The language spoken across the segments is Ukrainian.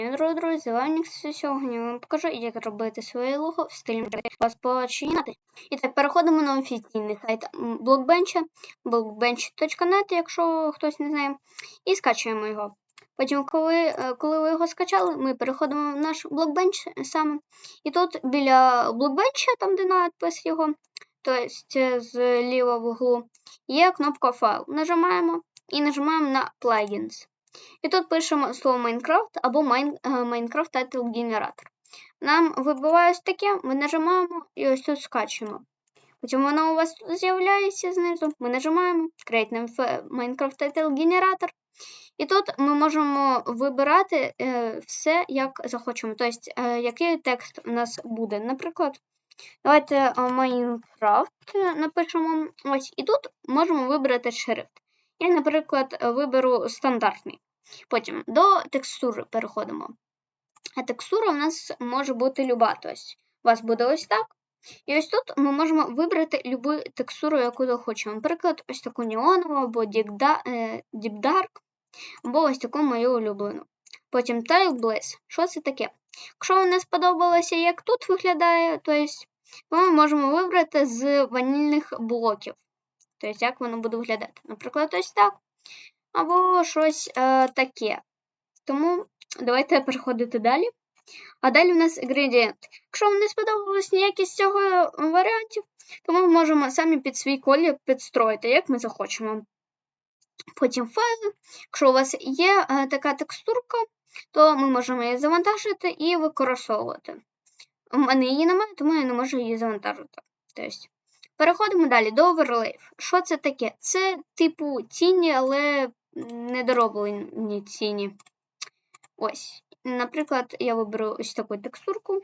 Дорогі друзі, з. Сьогодні вам покажу, як робити своє лого в стилі вас починати. І так, переходимо на офіційний сайт Blockbench, blockbench.net, якщо хтось не знає, і скачуємо його. Потім, коли е, коли ви його скачали, ми переходимо в наш Blockbench саме. І тут біля Blockbench, там де надпис його, тобто з лівого вуглу, є кнопка файл. Нажимаємо і нажимаємо на Plugins. І тут пишемо слово Minecraft або Minecraft Title Generator. Нам вибиває ось таке, ми нажимаємо і ось тут скачуємо. Потім воно у вас з'являється знизу. Ми нажимаємо Create Minecraft Title Generator. І тут ми можемо вибирати е, все, як захочемо. Тобто, е, який текст у нас буде. Наприклад, давайте е, Minecraft напишемо. Ось, І тут можемо вибрати шрифт. Я, наприклад, виберу стандартний. Потім до текстури переходимо. А текстура у нас може бути люба. Тобто у вас буде ось так. І ось тут ми можемо вибрати любу текстуру, яку захочемо. Наприклад, ось таку неонову, або Deep Dark, або ось таку мою улюблену. Потім Tile Blaze. Що це таке? Якщо вам не сподобалося, як тут виглядає, то ми можемо вибрати з ванільних блоків. Тобто, як воно буде виглядати. Наприклад, ось так або щось е, таке. Тому давайте переходити далі. А далі у нас інгредієнт. Якщо вам не сподобалось ніякий з цього варіантів, то ми можемо самі під свій колір підстроїти, як ми захочемо. Потім файли. Якщо у вас є е, така текстурка, то ми можемо її завантажити і використовувати. У мене її немає, тому я не можу її завантажити. Тобто, Переходимо далі до оверлеїв. Що це таке? Це типу тіні, але недороблені ціні. Ось. Наприклад, я виберу ось таку текстурку.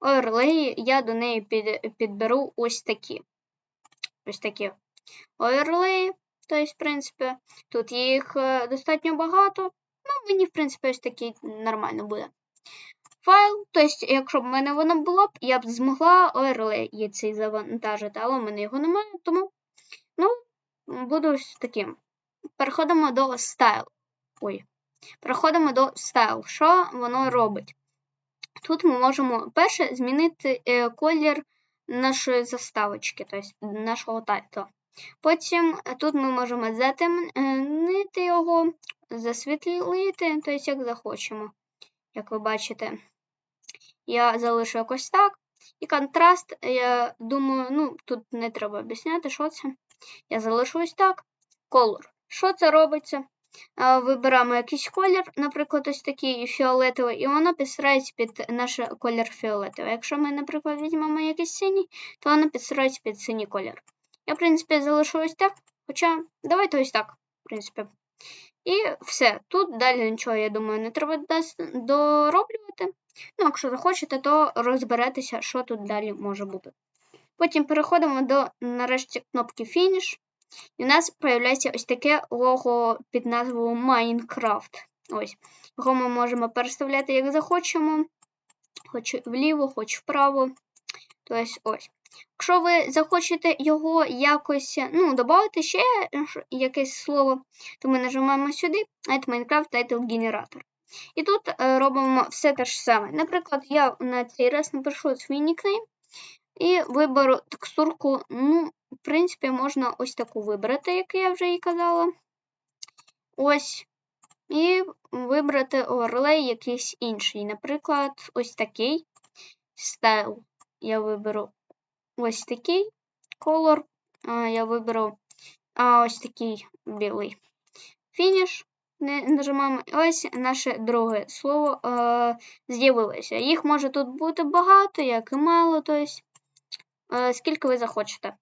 Оверлеї, я до неї під, підберу ось такі. Ось такі оверлеї. Тобто, в принципі, тут їх е, достатньо багато. Ну, мені, в принципі, ось такий нормально буде. Файл, тобто, якщо б в мене воно було б, я б змогла ORL цей завантажити, але в мене його немає, тому ну, буду таким. Переходимо до Style. Ой. Переходимо до Style. Що воно робить? Тут ми можемо перше змінити е, колір нашої заставочки, тобто нашого тайтла. Потім тут ми можемо затемнити його, засвітлити, тобто як захочемо, як ви бачите. Я залишу якось так. І контраст, я думаю, ну, тут не треба об'ясняти, що це. Я залишу ось так. Color. Що це робиться? Вибираємо якийсь колір, наприклад, ось такий фіолетовий, і воно підстрається під наш колір фіолетовий. Якщо ми, наприклад, візьмемо якийсь синій, то воно підстрається під синій колір. Я, в принципі, залишу ось так. Хоча, давайте ось так, в принципі. І все. Тут далі нічого, я думаю, не треба дороблювати. Ну, якщо захочете, то розберетеся, що тут далі може бути. Потім переходимо до нарешті кнопки Finish. І у нас з'являється ось таке лого під назвою Minecraft. Ось. Його ми можемо переставляти, як захочемо. Хоч вліво, хоч вправо. Тобто ось. Якщо ви захочете його якось ну, додати ще якесь слово, то ми нажимаємо сюди Add Minecraft Title Generator. І тут е, робимо все те ж саме. Наприклад, я на цей раз напишу свій нікнейм і виберу текстурку. Ну, в принципі, можна ось таку вибрати, як я вже і казала. Ось. І вибрати оверлей якийсь інший. Наприклад, ось такий стайл. Я виберу ось такий колор. Я виберу ось такий білий. Фініш. Нажимаємо ось наше друге слово е, з'явилося. Їх може тут бути багато, як і мало, тобто, е, скільки ви захочете.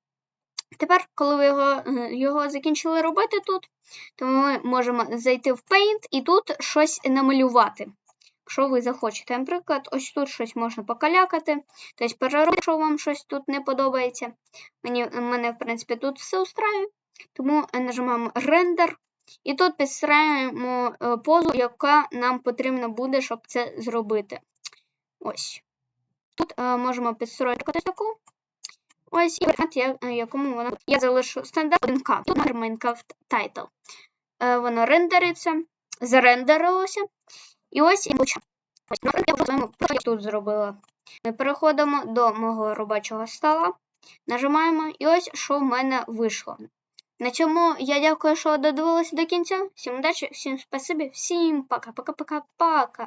Тепер, коли ви його його закінчили робити тут, то ми можемо зайти в Paint і тут щось намалювати. Якщо ви захочете. Наприклад, ось тут щось можна покалякати, тобто переробити, якщо вам щось тут не подобається. Мені, Мене, в принципі, тут все устраює. Тому нажимаємо Render. І тут підстраюємо е, позу, яка нам потрібна буде, щоб це зробити. Ось. Тут е, можемо підстроїти таку. Ось і варіант, е, якому вона. Я залишу стандарт 1К. Тут Minecraft Title. Воно рендериться, зарендерилося. І ось і лучше. Ось, наприклад, я вже своєму тут зробила. Ми переходимо до мого робочого стола, нажимаємо, і ось що в мене вийшло. На цьому я дякую, що додивилися до кінця. Всім удачі, всім спасибі, всім пока-пока-пока-пока.